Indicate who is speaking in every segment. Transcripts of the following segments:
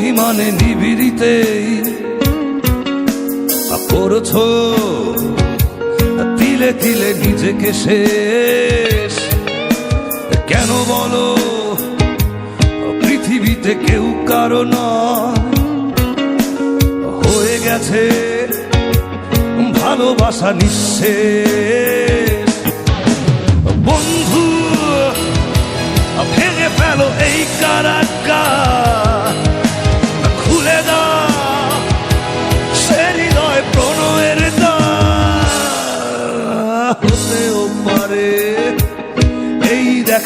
Speaker 1: অভিমানে নিবিড়িতে করছ। তিলে তিলে নিজেকে শেষ। কেন বলো, পৃথিবীতে কেউ কারও হয়ে গেছে ভালোবাসা নিঃশেষ। বন্ধু, ভেঙে ফেলো এই কারাকা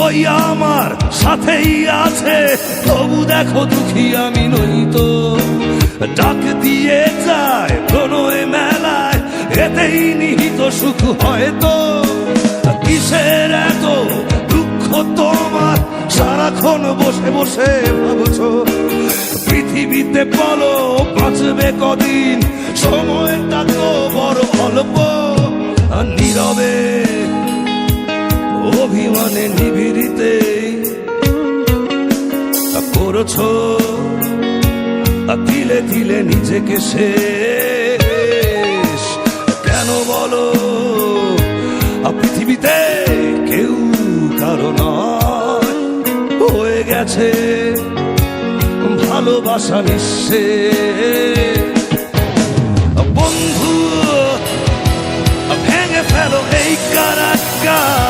Speaker 1: দুঃখই আমার সাথেই আছে। তবু দেখো দুঃখী আমি নই তো। ডাক দিয়ে যায় প্রণয় মেলায়, এতেই নিহিত সুখ হয়তো কিসের এত দুঃখ তোমার? সারাক্ষণ বসে বসে ভাবছ। পৃথিবীতে বলো, বাঁচবে কদিন? সময়টা তো বড় অল্প। নীরবে অভিমানে নিবিড়িতে করছ। তিলে তিলে নিজেকে শেষ। কেন বলো পৃথিবীতে কেউ কারও নয়। হয়ে গেছে ভালোবাসা নিঃশেষ। বন্ধু, ভেঙে ফেলো এই কারাক্কা